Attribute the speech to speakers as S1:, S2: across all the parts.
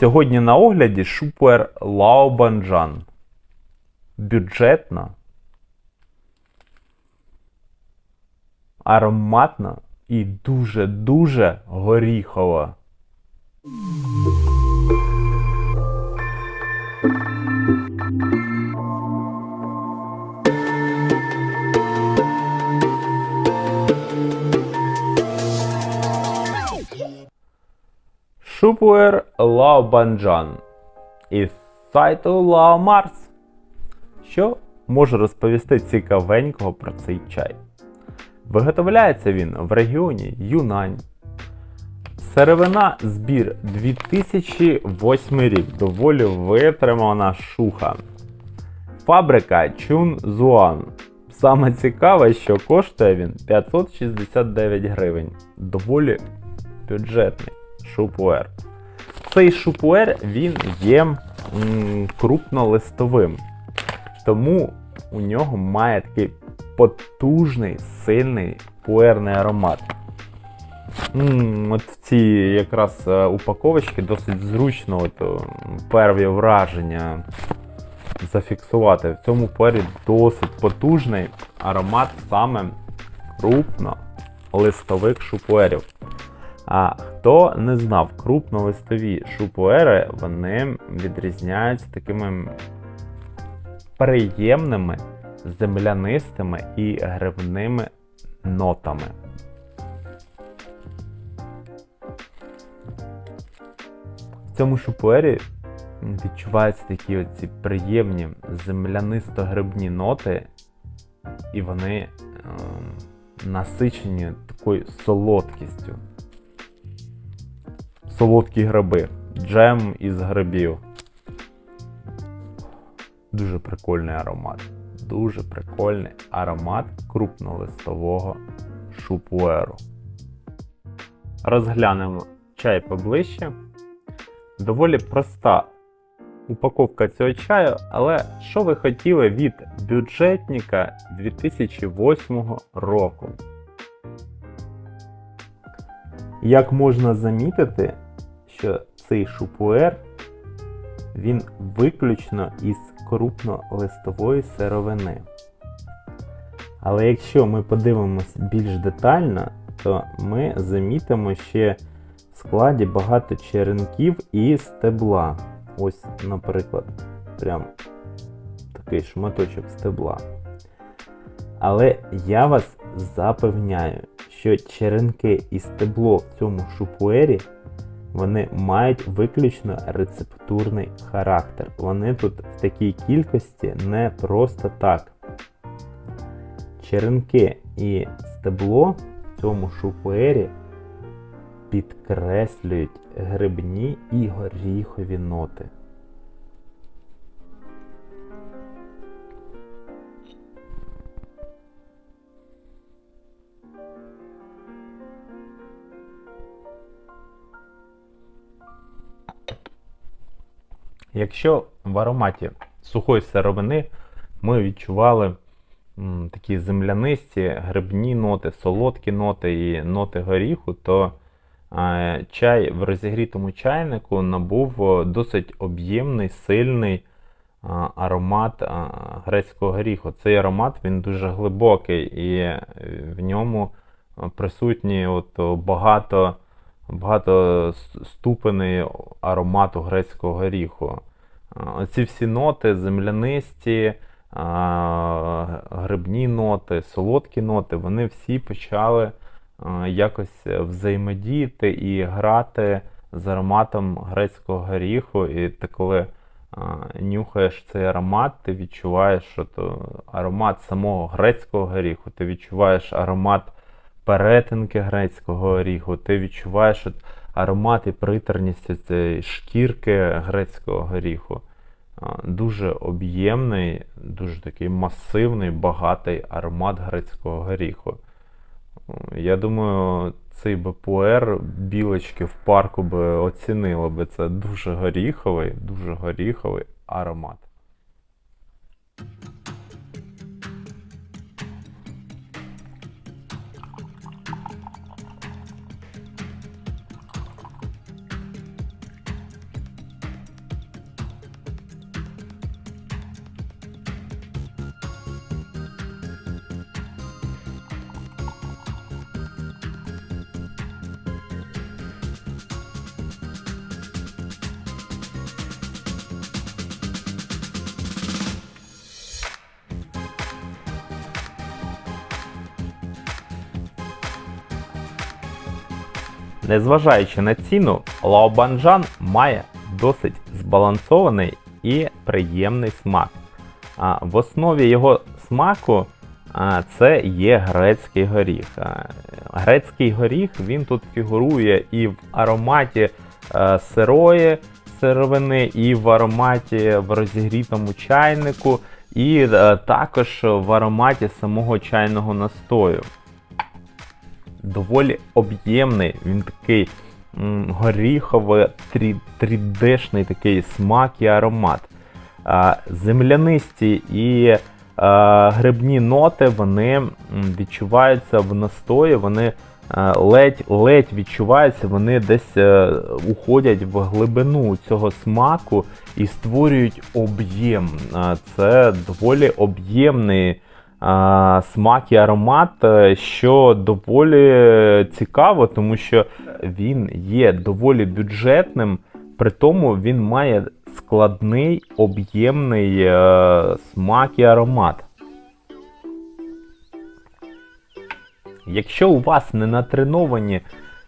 S1: Сьогодні на огляді шупер Лао Банджан. Бюджетна, ароматна і дуже-дуже горіхова. Шупуер Лао Банджан із сайту Лао Марс. Що можу розповісти цікавенького про цей чай? Виготовляється він в регіоні Юнань. Сировина збір 2008 рік. Доволі витримана шуха. Фабрика Чун Зуан. Саме цікаве, що коштує він 569 гривень. Доволі бюджетний шупуер. Цей шупуер він є м, крупнолистовим. Тому у нього має такий потужний, сильний пуерний аромат. М, От в якраз е, упаковочки досить зручно от, е, перві враження зафіксувати. В цьому пуері досить потужний аромат саме крупнолистових шупуерів. А хто не знав, крупнолистові шупуери вони відрізняються такими приємними землянистими і грибними нотами. В цьому шупуері відчуваються такі оці приємні землянисто-грибні ноти, і вони е, насичені такою солодкістю. Солодкі гриби, джем із грибів. Дуже прикольний аромат. Дуже прикольний аромат крупнолистового шупуеру. Розглянемо чай поближче. Доволі проста упаковка цього чаю, але що ви хотіли від бюджетника 2008 року? Як можна замітити, що цей шупуер він виключно із крупнолистової сировини. Але якщо ми подивимось більш детально, то ми замітимо ще в складі багато черенків і стебла. Ось, наприклад, прям такий шматочок стебла. Але я вас запевняю, що черенки і стебло в цьому шупуері вони мають виключно рецептурний характер. Вони тут в такій кількості не просто так. Черенки і стебло в цьому шупуері підкреслюють грибні і горіхові ноти. Якщо в ароматі сухої сировини ми відчували м, такі землянисті грибні ноти, солодкі ноти і ноти горіху, то е, чай в розігрітому чайнику набув е, досить об'ємний, сильний е, аромат е, грецького горіху. Цей аромат він дуже глибокий і в ньому присутні от багато багато ступеней аромату грецького горіху. Оці всі ноти, землянисті, грибні ноти, солодкі ноти, вони всі почали якось взаємодіяти і грати з ароматом грецького горіху. І ти коли нюхаєш цей аромат, ти відчуваєш що то аромат самого грецького горіху, ти відчуваєш аромат перетинки грецького горіху, ти відчуваєш от аромат і приторність цієї шкірки грецького горіху. Дуже об'ємний, дуже такий масивний, багатий аромат грецького горіху. Я думаю, цей БПР білочки в парку би оцінили би це дуже горіховий, дуже горіховий аромат. Незважаючи на ціну, лаобанджан має досить збалансований і приємний смак. В основі його смаку це є грецький горіх. Грецький горіх він тут фігурує і в ароматі сирої сировини, і в ароматі в розігрітому чайнику, і е, також в ароматі самого чайного настою. Доволі об'ємний, він такий горіховий, 3D-шний такий смак і аромат. Землянисті і грибні ноти вони відчуваються в настої, вони ледь, ледь відчуваються, вони десь е, уходять в глибину цього смаку і створюють об'єм. Це доволі об'ємний смак і аромат, е, що доволі цікаво, тому що він є доволі бюджетним, при тому він має складний об'ємний е, смак і аромат. Якщо у вас не натреновані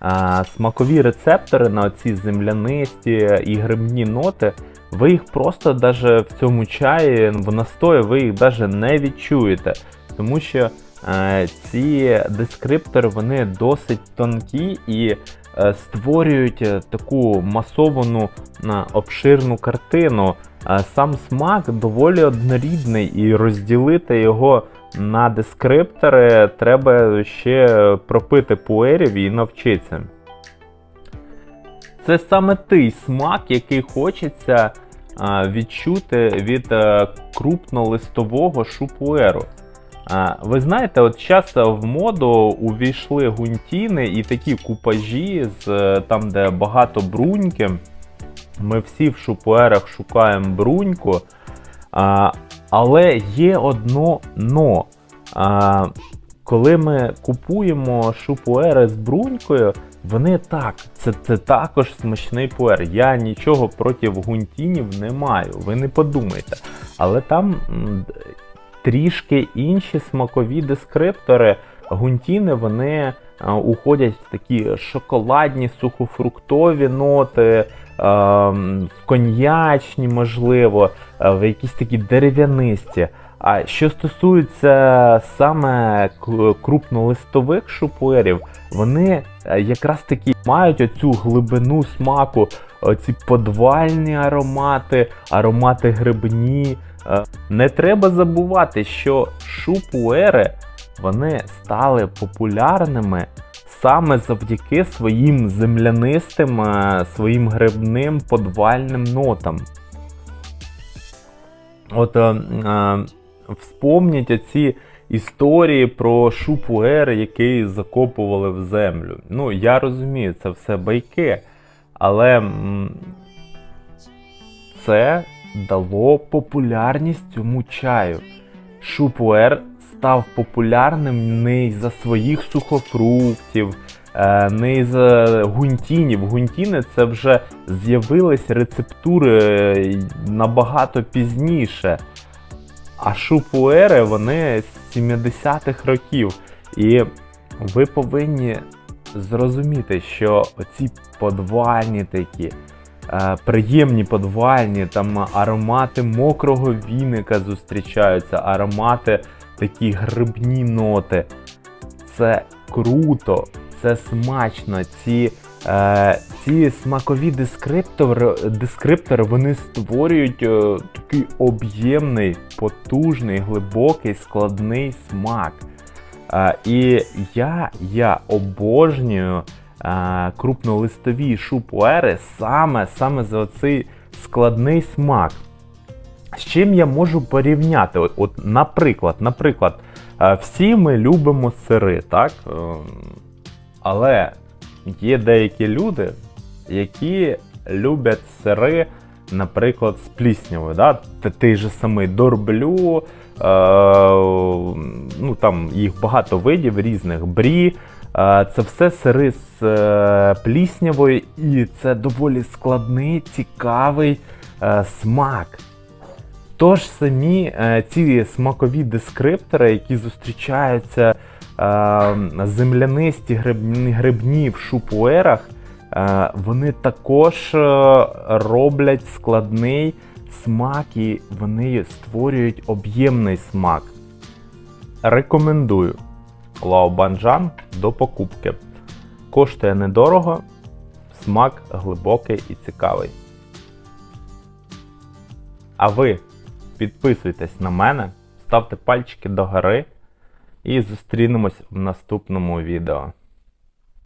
S1: а, смакові рецептори на ці землянисті і грибні ноти, ви їх просто даже в цьому чаї, в настої, ви їх даже не відчуєте. Тому що е, ці дескриптори вони досить тонкі і е, створюють е, таку масовану е, обширну картину. Е, Сам смак доволі однорідний, і розділити його на дескриптори треба ще пропити пуерів і навчитися. Це саме той смак, який хочеться відчути від крупнолистового шупуеру. Ви знаєте, от зараз в моду увійшли гунтіни і такі купажі, з, е, там, де багато бруньки. Ми всі в шупуерах шукаємо бруньку. Але є одно но. Коли ми купуємо шупуери з брунькою, вони так, це, це також смачний пуер. Я нічого проти гунтінів не маю, ви не подумайте. Але там трішки інші смакові дескриптори. Гунтіни вони а, уходять в такі шоколадні, сухофруктові ноти, в коньячні, можливо, а, в якісь такі дерев'янисті. А що стосується саме крупнолистових шупуерів, вони е, якраз таки мають оцю глибину смаку, оці подвальні аромати, аромати грибні. Е, Не треба забувати, що шупуери вони стали популярними саме завдяки своїм землянистим, е, своїм грибним подвальним нотам. От вспомніть оці історії про шупуер, який закопували в землю. Ну, я розумію, це все байки, але це дало популярність цьому чаю. Шупуер став популярним не із-за своїх сухофруктів, е, не із-за гунтінів. Гунтіни це вже з'явились рецептури е, набагато пізніше. А шупуери вони з 70-х років. І ви повинні зрозуміти, що оці подвальні такі, е, приємні подвальні, там аромати мокрого віника зустрічаються, аромати такі грибні ноти. Це круто, це смачно. Ці, ці смакові дескриптори, дескриптори вони створюють е, такий об'ємний, потужний, глибокий, складний смак. Е, і я, я обожнюю е, крупнолистові шупуери саме, саме за цей складний смак. З чим я можу порівняти? От, от наприклад, наприклад, е, всі ми любимо сири, так? Ем, Але є деякі люди, які люблять сири, наприклад, з пліснявою. Да? Т- Той же самий дорблю, е, ну там їх багато видів різних брі. Е, Це все сири з е, пліснявою, і це доволі складний, цікавий е, смак. Тож самі е, ці смакові дескриптори, які зустрічаються землянисті грибні, в шупуерах, е, вони також е, роблять складний смак і вони створюють об'ємний смак. Рекомендую лаобанджан до покупки. Коштує недорого, смак глибокий і цікавий. А ви підписуйтесь на мене, ставте пальчики догори і зустрінемось в наступному відео.